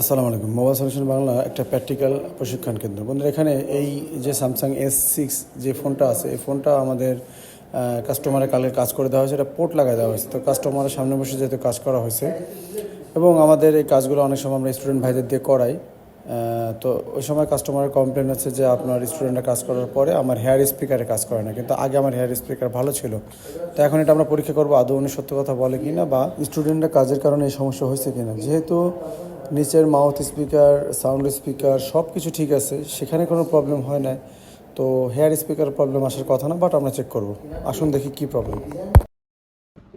আসসালামু আলাইকুম। Mobile solution Bangla একটা প্র্যাকটিক্যাল প্রশিক্ষণ কেন্দ্র। বন্ধুরা, এখানে এই যে স্যামসাং এস সিক্স যে ফোনটা আছে, এই ফোনটা আমাদের কাস্টমারের কালের কাজ করে দেওয়া হয়েছে। এটা পোর্ট লাগাই দেওয়া হয়েছে। তো কাস্টমারের সামনে বসে যেহেতু কাজ করা হয়েছে এবং আমাদের এই কাজগুলো অনেক সময় আমরা স্টুডেন্ট ভাইদের দিয়ে করাই। তো ওই সময় কাস্টমারের কমপ্লেন হচ্ছে যে আপনার স্টুডেন্টরা কাজ করার পরে আমার হেয়ার স্পিকারে কাজ করে না। কিন্তু আগে আমার হেয়ার স্পিকার ভালো ছিল। তো এখন এটা আমরা পরীক্ষা করব, আদৌ উনি সত্য কথা বলে কি না বা স্টুডেন্টরা কাজের কারণে এই সমস্যা হয়েছে কি না যেহেতু নিচের মাউথ স্পিকার সাউন্ড স্পিকার সব কিছু ঠিক আছে সেখানে কোনো প্রবলেম হয় না তো হেয়ার স্পিকার প্রবলেম আসার কথা না বাট আমরা চেক করব। আসুন দেখি কি প্রবলেম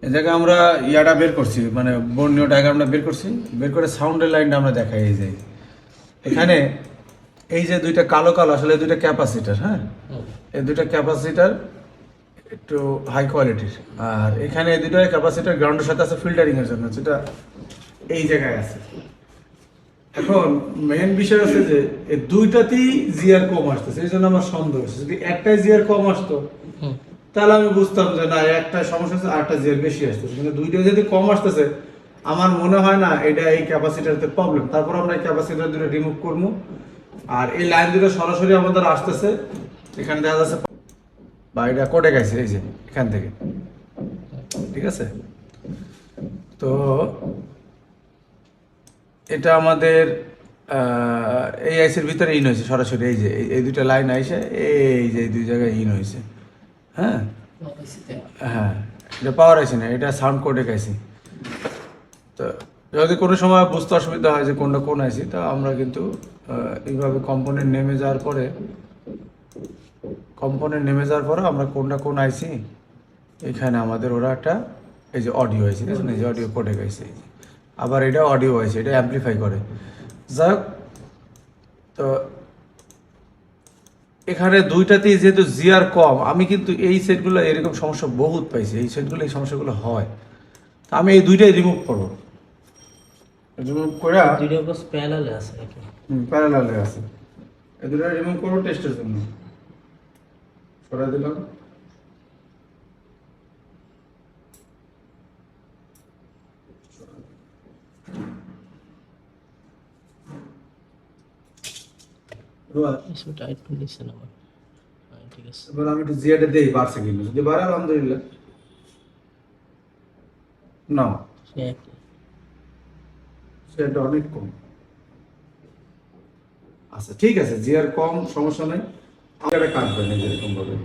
এ জায়গায় আমরা ইয়াটা বের করছি মানে বর্ণীয় ডায়াগ্রামটা বের করছি বের করে সাউন্ডের লাইনটা আমরা দেখাই এই যে। এখানে এই যে দুইটা কালো কালো আসলে দুইটা ক্যাপাসিটার হ্যাঁ? এই দুইটা ক্যাপাসিটার একটু হাই কোয়ালিটির আর এখানে এই দুইটা ক্যাপাসিটার গ্রাউন্ডের সাথে আছে ফিল্টারিংয়ের জন্য যেটা এই জায়গায় আছে। এখন মেন বিষয় হচ্ছে যে এই দুইটাতেই জিয়ার কম আসতেছে এই জন্য আমার সন্দেহ হচ্ছে। যদি একটাই জিয়ার কম আসতো তাহলে আমি বুঝতাম যে না একটা সমস্যা আছে আরেকটা জিয়ার বেশি আসতেছে। কিন্তু দুইটা যদি কম আসতেছে আমার মনে হয় না এটা এই ক্যাপাসিটারতে প্রবলেম তারপর আমরা এই ক্যাপাসিটার দুটো রিমুভ করব। আর এই লাইন দুটো সরাসরি আমাদের আসতেছে এখানে দেখা যাচ্ছে বা এটা কোটে গেছে এই যে এখান থেকে। ঠিক আছে? তো এটা আমাদের এই আইসির ভিতরে ইন হয়েছে সরাসরি, এই যে, এই- দুইটা লাইন আইসে, এই যে, এই দুই জায়গায় ইন হয়েছে। হ্যাঁ? হ্যাঁ এটা পাওয়ার আইসি না, এটা সাউন্ড কোডে আইসি তো যদি কোনো সময় বুঝতে অসুবিধা হয় যে কোনটা কোন আইসি, তা আমরা কিন্তু এইভাবে কম্পোনেন্ট নেমে যাওয়ার পরে, কম্পোনেন্ট নেমে যাওয়ার পরে আমরা কোনটা কোন আইসি, এখানে আমাদের ওরা একটা, এই যে অডিও দেখছেন? এই যে অডিও কোডে যে। আবার এটা অডিও আছে এটা অ্যাম্পলিফাই করে। যাই হোক, তো এখানে দুইটাতেই যেহেতু জিআর কম আমি কিন্তু এই সেটগুলো এরকম সমস্যা বহুত পাইছি এই সেটগুলো এই সমস্যাগুলো হয়। তো আমি এই দুইটাই রিমুভ করব। রিমুভ করে দুইটা বাস প্যারালে আছে নাকি? প্যারালালে আছে। এই দুটো রিমুভ করব টেস্টের জন্য। সরাই দিলাম। আমার। হ্যাঁ ঠিক আছে। এবার আমি একটু জিয়াটা দেই বাড়ছে কিন্তু যদি বাড়ে আলহামদুলিল্লাহ। না সেটা অনেক কম। আচ্ছা ঠিক আছে জিয়ার কম সমস্যা নেই। আমাদের কাটবে না যেরকম ভাবে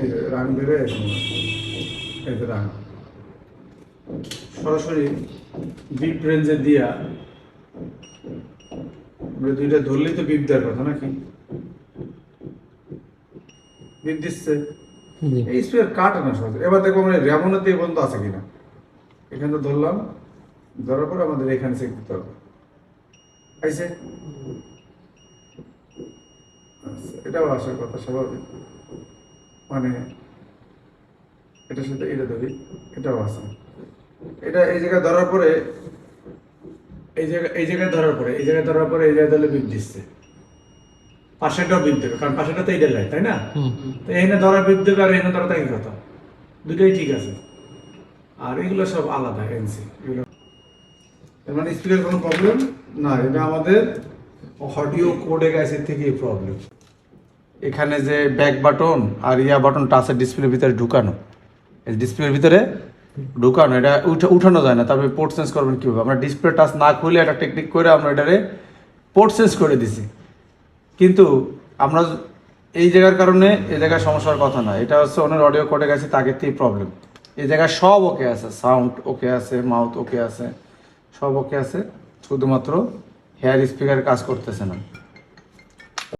এই যে রাং বেরো এরকম এই যে রাং সরাসরি রেঞ্জে দিয়া আমরা দুইটা ধরলেই তো বিপ দেওয়ার কথা নাকি? বিপ দিচ্ছে। এই স্পিয়ার কাটে না সহজে। এবার দেখব আমরা র্যামনের দিয়ে বন্ধ আছে কিনা। এখানে তো ধরলাম। ধরার পর আমাদের এখানে চেক দিতে হবে। আইসে। আচ্ছা, এটাও আসার কথা স্বাভাবিক। মানে এটার সাথে এটা ধরি এটাও আছে। এটা এই জায়গায় ধরার পরে এই জায়গায় এই জায়গায় ধরার পরে এই জায়গায় ধরার পরে এই জায়গায় ধরলে বিপ দিচ্ছে। পাশেরটাও বিপ দেবে কারণ পাশেরটা তো এইটা লাইট তাই না? তো এখানে ধরা বিপ দেবে আর এখানে ধরা তাই কথা? দুটোই ঠিক আছে। আর এগুলো সব আলাদা এনসি এগুলো। মানে স্পিকার কোনো প্রবলেম না এটা আমাদের অডিও কোডে গেছে থেকে প্রবলেম এখানে যে ব্যাক বাটন আর ইয়া বাটন টাচের ডিসপ্লের ভিতরে ঢুকানো। ডিসপ্লের ভিতরে ঢুকানো, এটা উঠা- উঠানো যায় না, তারপরে পোর্ট চেঞ্জ করবেন কীভাবে? আমরা ডিসপ্লে টাচ না খুলে একটা টেকনিক করে আমরা এটারে পোর্ট চেঞ্জ করে দিছি। কিন্তু আমরা এই জায়গার কারণে এই জায়গায় সমস্যার কথা না এটা হচ্ছে ওনার অডিও কোডে গেছে তাকে থেকে প্রবলেম এই জায়গায় সব ওকে আছে সাউন্ড ওকে আছে মাউথ ওকে আছে, সব ওকে আছে, শুধুমাত্র হেয়ার স্পিকার কাজ করতেছে না।